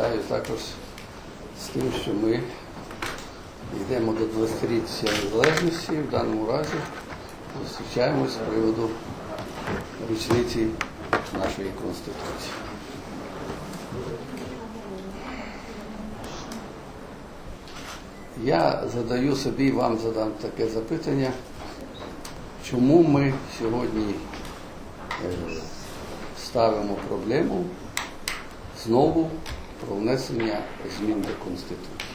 вітаю також з тим, що ми йдемо до 20-річчя незалежності. В даному разі зустрічаємось з приводу річниці нашої Конституції. Я задаю собі і вам задам таке запитання, чому ми сьогодні е, ставимо проблему знову про внесення змін до Конституції.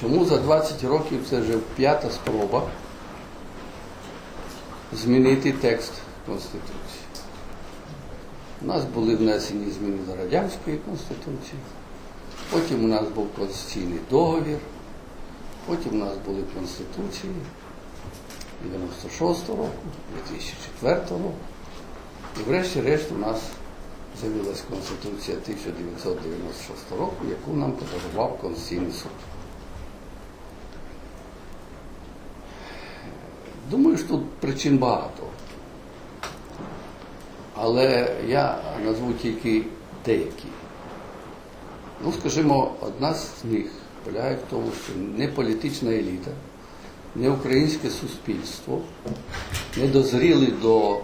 Чому за 20 років це вже п'ята спроба змінити текст Конституції? У нас були внесені зміни до Радянської Конституції, потім у нас був Конституційний договір, потім у нас були Конституції 96 року, 2004 року. І врешті-решт у нас з'явилась Конституція 1996 року, яку нам подарував Конституційний суд. Думаю, що тут причин багато. Але я назву тільки деякі. Ну, скажімо, одна з них полягає в тому, що не політична еліта, не українське суспільство не дозріли до е,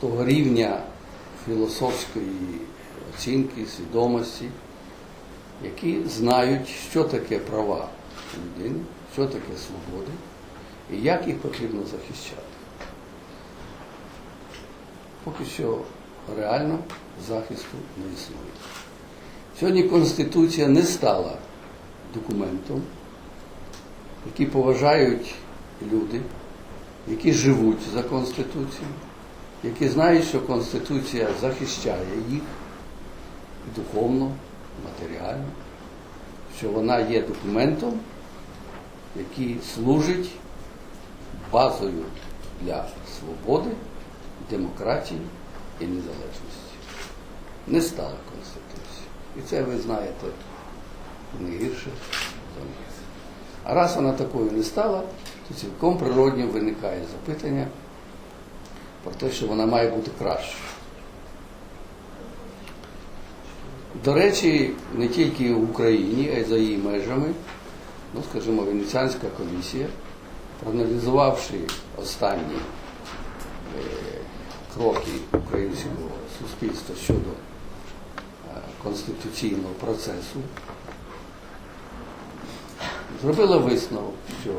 того рівня філософської оцінки, свідомості, які знають, що таке права людини, що таке свободи і як їх потрібно захищати. Поки що реально захисту не існує. Сьогодні Конституція не стала документом, який поважають люди, які живуть за Конституцією, які знають, що Конституція захищає їх духовно, матеріально, що вона є документом, який служить базою для свободи, демократії і незалежності. Не стала Конституція. І це ви знаєте не гірше за них. А раз вона такою не стала, то цілком природньо виникає запитання про те, що вона має бути кращою. До речі, не тільки в Україні, а й за її межами, ну, скажімо, Венеціанська комісія, проаналізувавши останні е, кроки українського суспільства щодо е, конституційного процесу, зробила висновок, що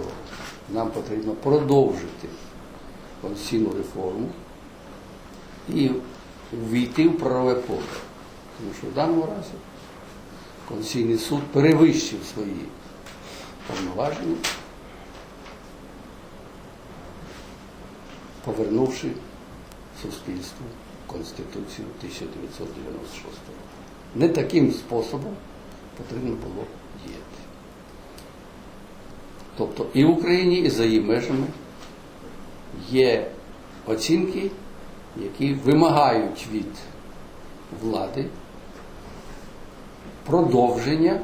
нам потрібно продовжити конституційну реформу і ввійти в правове поле. Тому що в даному разі Конституційний суд перевищив свої повноваження, повернувши суспільству Конституцію 1996 року. Не таким способом потрібно було діяти. Тобто і в Україні, і за її межами є оцінки, які вимагають від влади продовження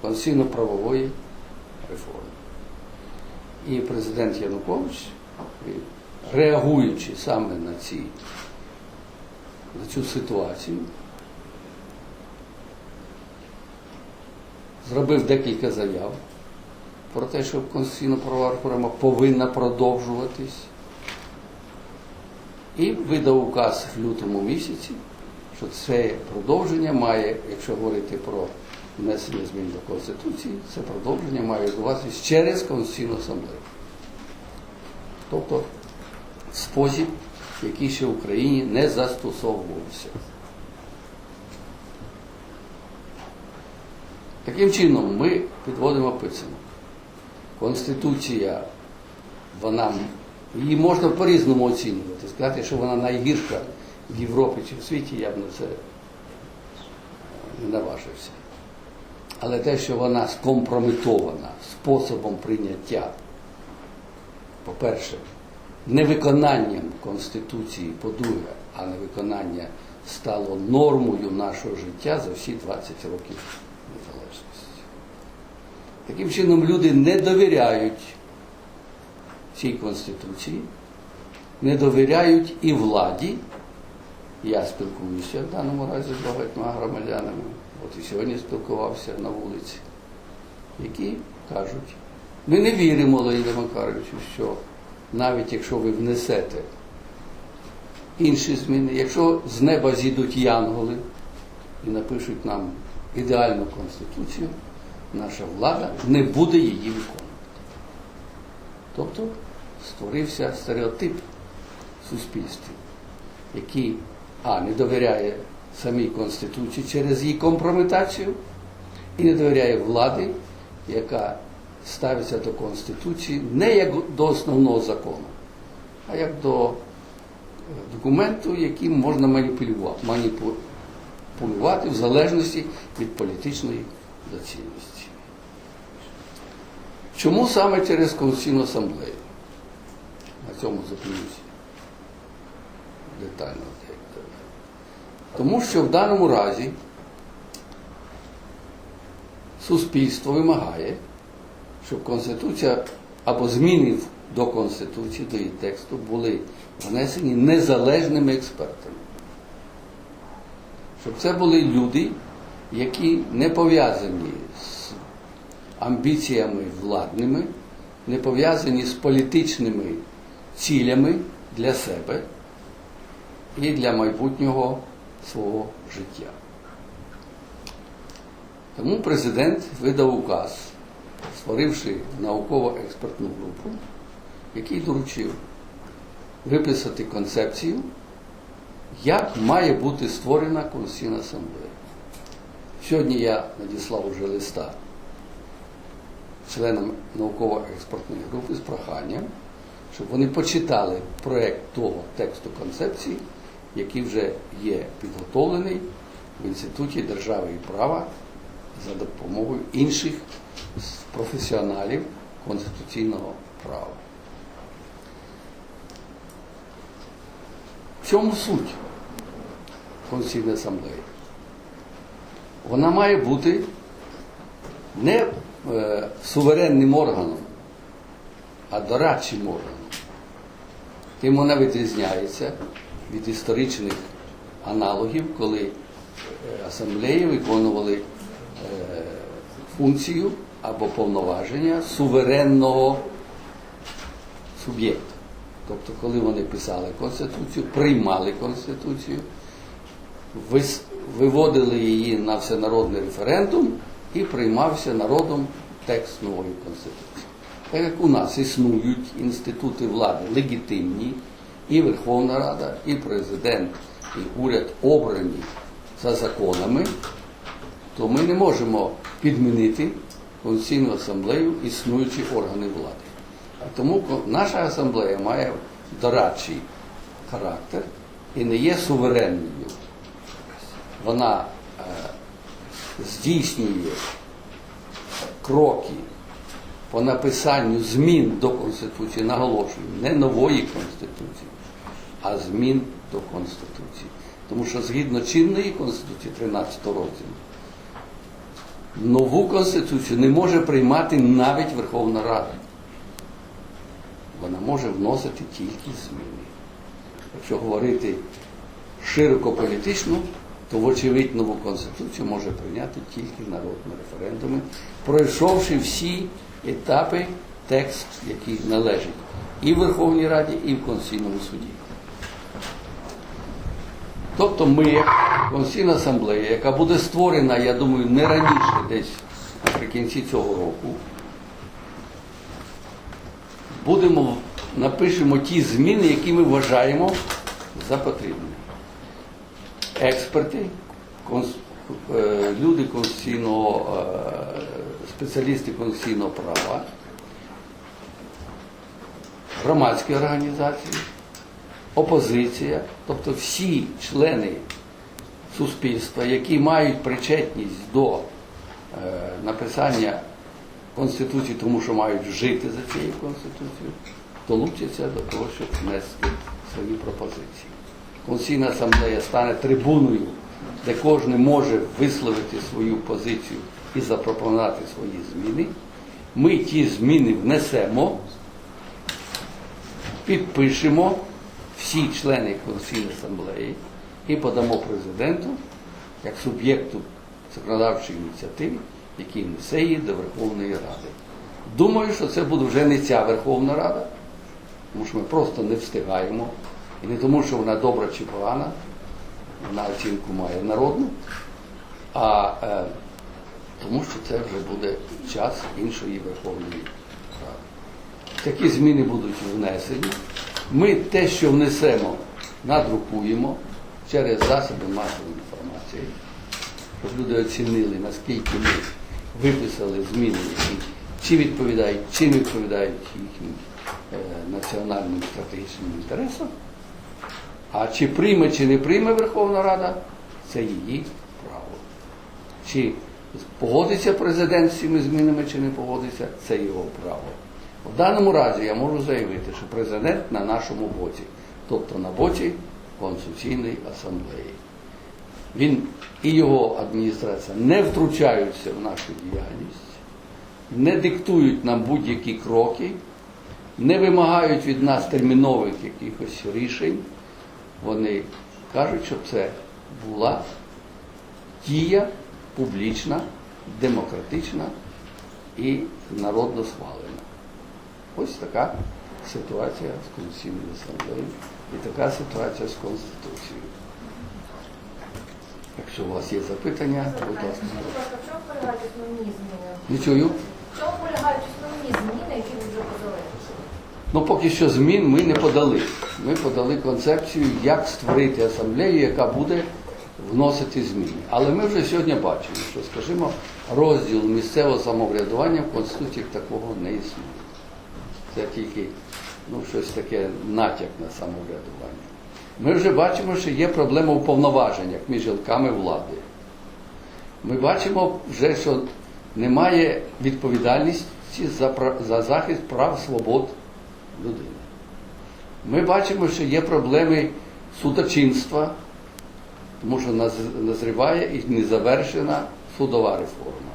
конституційно-правової реформи. І президент Янукович, реагуючи саме на, ці, на цю ситуацію, зробив декілька заяв про те, що конституційно-правова реформа повинна продовжуватись. І видав указ в лютому місяці, що це продовження має, якщо говорити про внесення змін до Конституції, це продовження має відбуватися через Конституційну асамблею. Тобто спосіб, який ще в Україні не застосовувався. Таким чином, ми підводимо підсумок. Конституція, вона, її можна по-різному оцінювати. Сказати, що вона найгірша в Європі чи в світі, я б на це не наважився. Але те, що вона скомпрометована способом прийняття, по-перше, невиконанням Конституції, по-друге, а невиконання стало нормою нашого життя за всі 20 років. Таким чином люди не довіряють цій Конституції, не довіряють і владі, Я спілкуюся в даному разі з багатьма громадянами. От і сьогодні спілкувався на вулиці, які кажуть, ми не віримо, Леоніду Макаровичу, що навіть якщо ви внесете інші зміни, якщо з неба зійдуть янголи і напишуть нам ідеальну конституцію, наша влада не буде її виконувати. Тобто створився стереотип в суспільстві, який а, не довіряє самій Конституції через її компрометацію і не довіряє влади, яка ставиться до Конституції не як до основного закону, а як до е, документу, яким можна маніпулювати, маніпулювати в залежності від політичної доцільності. Чому саме через Конституційну асамблею? На цьому зупинюся детально. Тому що в даному разі суспільство вимагає, щоб Конституція або зміни до Конституції, до її тексту були внесені незалежними експертами. Щоб це були люди, які не пов'язані з амбіціями владними, не пов'язані з політичними цілями для себе і для майбутнього свого життя. Тому президент видав указ, створивши науково-експертну групу, який доручив виписати концепцію, як має бути створена Конституційна асамблея. Сьогодні я надіслав уже листа членам науково-експертної групи з проханням, щоб вони почитали проєкт того тексту концепції, який вже є підготовлений в Інституті держави і права за допомогою інших професіоналів конституційного права. В чому суть Конституційної асамблеї? Вона має бути не е, суверенним органом, а дорадчим органом. Тим вона відрізняється від історичних аналогів, коли е, асамблеї виконували е, функцію або повноваження суверенного суб'єкта. Тобто, коли вони писали Конституцію, приймали Конституцію, виводили її на всенародний референдум і приймався народом текст нової Конституції. Так як у нас існують інститути влади легітимні, і Верховна Рада, і президент, і уряд обрані за законами, то ми не можемо підмінити Конституційну асамблею існуючі органи влади. А тому наша асамблея має дорадчий характер і не є суверенною. Вона здійснює кроки по написанню змін до Конституції, наголошую, не нової Конституції, а змін до Конституції. Тому що згідно чинної Конституції 13 розділу, нову Конституцію не може приймати навіть Верховна Рада. Вона може вносити тільки зміни. Якщо говорити широко політично, то, вочевидь, нову Конституцію може прийняти тільки народ на референдумі, пройшовши всі етапи текст, який належить і в Верховній Раді, і в Конституційному суді. Тобто ми, Конституційна асамблея, яка буде створена, я думаю, не раніше десь наприкінці цього року, будемо, напишемо ті зміни, які ми вважаємо за потрібне. Експерти, конс- е, люди конституційного, е, спеціалісти конституційного права, громадські організації, опозиція, тобто всі члени суспільства, які мають причетність до е, написання Конституції, тому що мають жити за цією Конституцією, долучаться до того, щоб внести свої пропозиції. Конституційна асамблея стане трибуною, де кожен може висловити свою позицію і запропонувати свої зміни. Ми ті зміни внесемо, підпишемо всі члени Конституційної асамблеї, і подамо президенту як суб'єкту законодавчої ініціативи, який несе її до Верховної Ради. Думаю, що це буде вже не ця Верховна Рада, тому що ми просто не встигаємо. І не тому, що вона добра чи погана, вона оцінку має народну, а е, тому що це вже буде час іншої Верховної Ради. Такі зміни будуть внесені. Ми те, що внесемо, надрукуємо через засоби масової інформації, щоб люди оцінили, наскільки ми виписали зміни, які чи відповідають, чи не відповідають їхнім е, національним стратегічним інтересам. А чи прийме, чи не прийме Верховна Рада, це її право. Чи погодиться президент з цими змінами, чи не погодиться, це його право. В даному разі я можу заявити, що президент на нашому боці, тобто на боці Конституційної асамблеї. Він і його адміністрація не втручаються в нашу діяльність, не диктують нам будь-які кроки, не вимагають від нас термінових якихось рішень. Вони кажуть, що це була дія публічна, демократична і народно схвалена. Ось така ситуація з Конституційною асамблеєю і така ситуація з Конституцією. Якщо у вас є запитання, будь ласка. Ласка, в чому полягають основні зміни? Не чую. В чому полягають основні зміни, які ви вже подали? Ну, поки що змін ми не подали. Ми подали концепцію, як створити асамблею, яка буде вносити зміни. Але ми вже сьогодні бачимо, що, скажімо, розділ місцевого самоврядування в Конституції такого не існує. Це тільки ну, щось таке натяк на самоврядування. Ми вже бачимо, що є проблема у повноваженнях між гілками влади. Ми бачимо вже, що немає відповідальності за, за захист прав свобод людини. Ми бачимо, що є проблеми судочинства, тому що наз- назріває і не завершена судова реформа.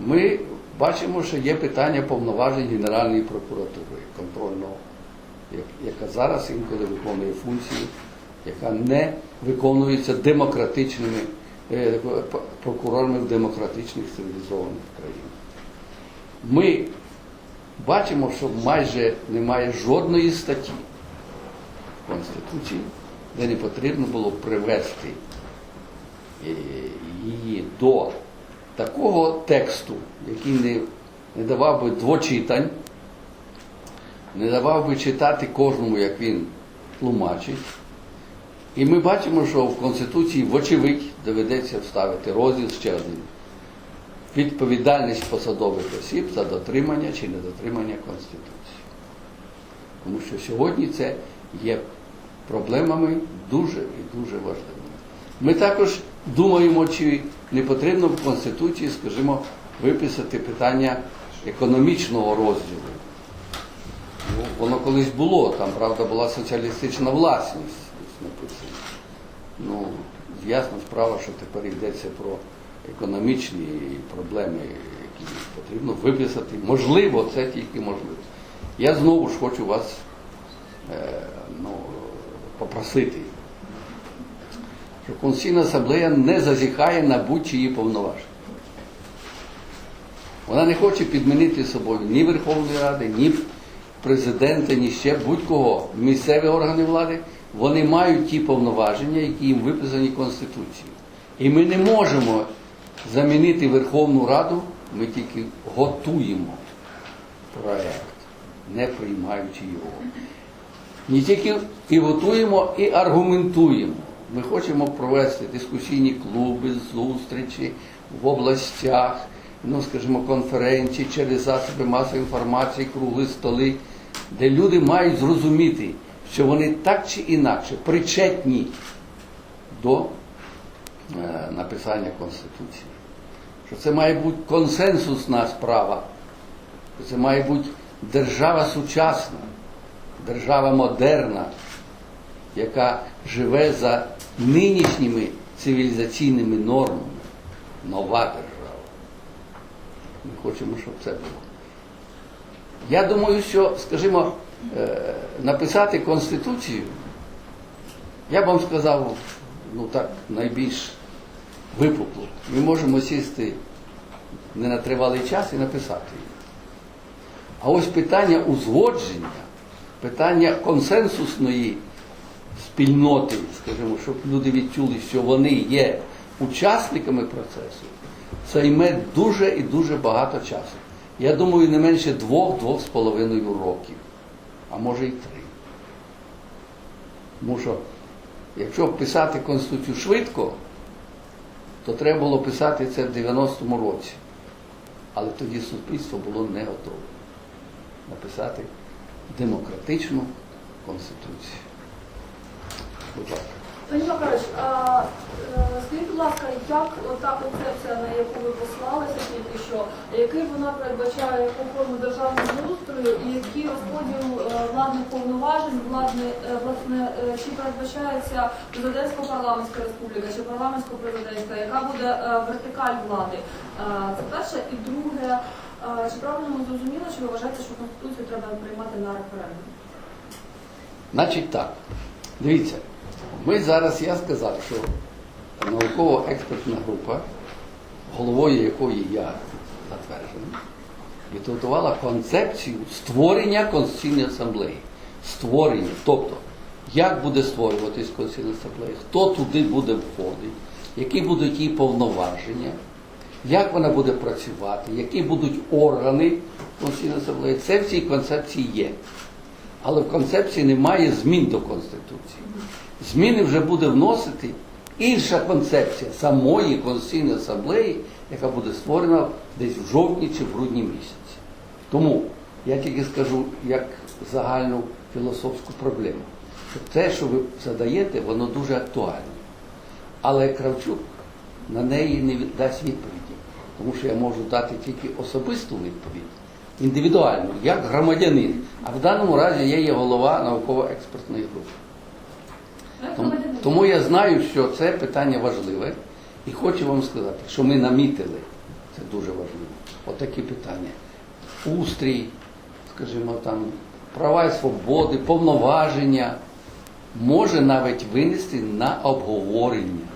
Ми бачимо, що є питання повноважень Генеральної прокуратури контрольного, яка зараз інколи виконує функцію, яка не виконується демократичними е, прокурорами в демократичних цивілізованих країнах. Ми бачимо, що майже немає жодної статті Конституції, де не потрібно було привести е, її до такого тексту, який не, не давав би двочитань, не давав би читати кожному, як він тлумачить. І ми бачимо, що в Конституції, вочевидь, доведеться вставити розділ ще один. Відповідальність посадових осіб за дотримання чи недотримання Конституції. Тому що сьогодні це є проблемами дуже і дуже важливими. Ми також думаємо, чи не потрібно в Конституції, скажімо, виписати питання економічного розділу. Ну, воно колись було, там, правда, була соціалістична власність написано. Ну, ясна справа, що тепер йдеться про економічні проблеми, які потрібно виписати. Можливо, це тільки можливо. Я знову ж хочу вас е, ну, попросити, що Конституційна асамблея не зазіхає на будь-чиї повноваження. Вона не хоче підмінити собою ні Верховної Ради, ні президента, ні ще будь-кого. Місцеві органи влади, вони мають ті повноваження, які їм виписані Конституцією. І ми не можемо замінити Верховну Раду, ми тільки готуємо проект, не приймаючи його. Не тільки і готуємо, і аргументуємо. Ми хочемо провести дискусійні клуби, зустрічі в областях, ну, скажімо, конференції через засоби масової інформації, кругли столи, де люди мають зрозуміти, що вони так чи інакше причетні до написання Конституції. Що це має бути консенсусна справа, що це має бути держава сучасна, держава модерна, яка живе за нинішніми цивілізаційними нормами. Нова держава. Ми хочемо, щоб це було. Я думаю, що, скажімо, е, написати Конституцію, я б вам сказав ну так, найбільш випукло. Ми можемо сісти не на тривалий час і написати її. А ось питання узгодження, питання консенсусної спільноти, скажімо, щоб люди відчули, що вони є учасниками процесу, займе дуже і дуже багато часу. Я думаю, не менше двох-двох з половиною років, а може і три. Тому що, якщо писати Конституцію швидко, то треба було писати це в 90-му році. Але тоді суспільство було не готове написати демократичну конституцію. Будь ласка. Пані Макарович, а, е, скажіть, будь ласка, як та концепція, на яку ви послалися тільки що, який вона передбачає яку форму державного устрою і який розподіл е, владних повноважень, владне, е, власне, е, чи передбачається президентсько-парламентська республіка, чи парламентсько-президентська, яка буде е, вертикаль влади? Е, Це перше. І друге, е, чи правильно ми зрозуміли, що ви вважаєте, що Конституцію треба приймати на референдум? Значить так, дивіться, ми зараз, я сказав, що науково-експертна група, головою якої я затверджений, підготувала концепцію створення Конституційної асамблеї. Створення, тобто, як буде створюватись Конституційна асамблея, хто туди буде входити, які будуть її повноваження, як вона буде працювати, які будуть органи Конституційної асамблеї. Це в цій концепції є. Але в концепції немає змін до Конституції. Зміни вже буде вносити інша концепція самої Конституційної асамблеї, яка буде створена десь в жовтні чи в грудні місяці. Тому я тільки скажу як загальну філософську проблему. Що те, що ви задаєте, воно дуже актуальне. Але Кравчук на неї не дасть відповіді, тому що я можу дати тільки особисту відповідь, індивідуальну, як громадянин. А в даному разі я є голова науково-експертної групи. Тому. Тому я знаю, що це питання важливе, і хочу вам сказати, що ми намітили, це дуже важливо, отакі питання. Устрій, скажімо там, права і свободи, повноваження може навіть винести на обговорення.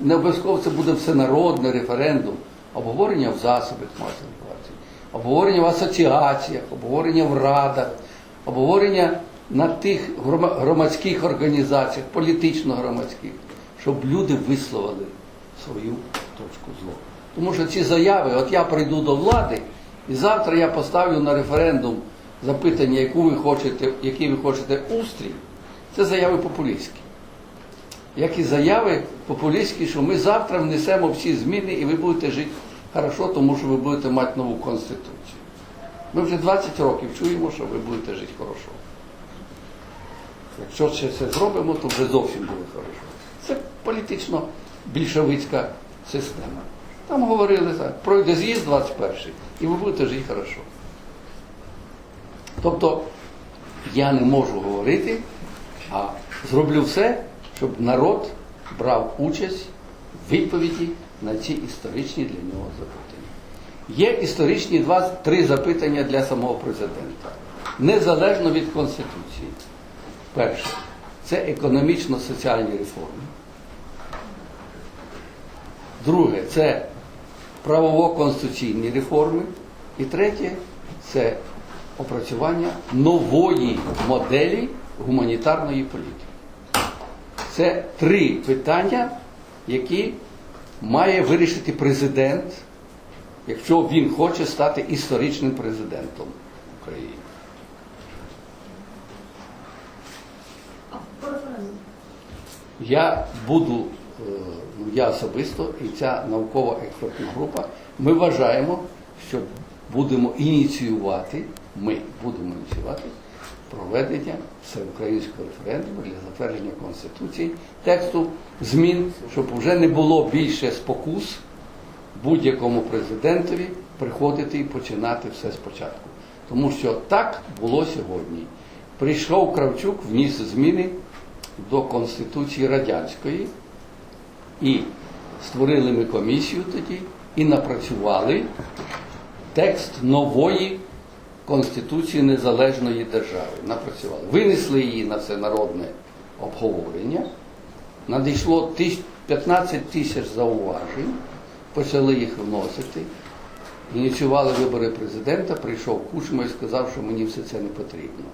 Не обов'язково- це буде всенародний референдум, обговорення в засобах масової інформації, обговорення в асоціаціях, обговорення в радах, обговорення на тих громадських організаціях, політично-громадських, щоб люди висловили свою точку зору. Тому що ці заяви, от я прийду до влади, і завтра я поставлю на референдум запитання, яку ви хочете, який ви хочете устрій, це заяви популістські як і заяви популістські, що ми завтра внесемо всі зміни і ви будете жити хорошо, тому що ви будете мати нову конституцію. Ми вже 20 років чуємо, що ви будете жити хорошо. Якщо ще це зробимо, то вже зовсім буде хорошо. Це політично більшовицька система. Там говорили так, пройде з'їзд 21 і ви будете жити хорошо. Тобто я не можу говорити, а зроблю все, щоб народ брав участь в відповіді на ці історичні для нього запитання. Є історичні два-три запитання для самого президента, незалежно від Конституції. Перше, це економічно-соціальні реформи. Друге, це правово-конституційні реформи. І третє це опрацювання нової моделі гуманітарної політики. Це три питання, які має вирішити президент, якщо він хоче стати історичним президентом України. А, по референдуму. Я буду, е, я особисто і ця наукова експертна група, ми вважаємо, що будемо ініціювати, ми будемо ініціювати проведення всеукраїнського референдуму для затвердження Конституції, тексту змін, щоб вже не було більше спокус будь-якому президентові приходити і починати все спочатку. Тому що так було сьогодні. Прийшов Кравчук, вніс зміни до Конституції Радянської і створили ми комісію тоді і напрацювали текст нової Конституції Незалежної держави. Напрацювали. Винесли її на всенародне обговорення надійшло 15 тисяч зауважень, почали їх вносити. Ініціювали вибори президента, прийшов Кучма і сказав, що мені все це не потрібно.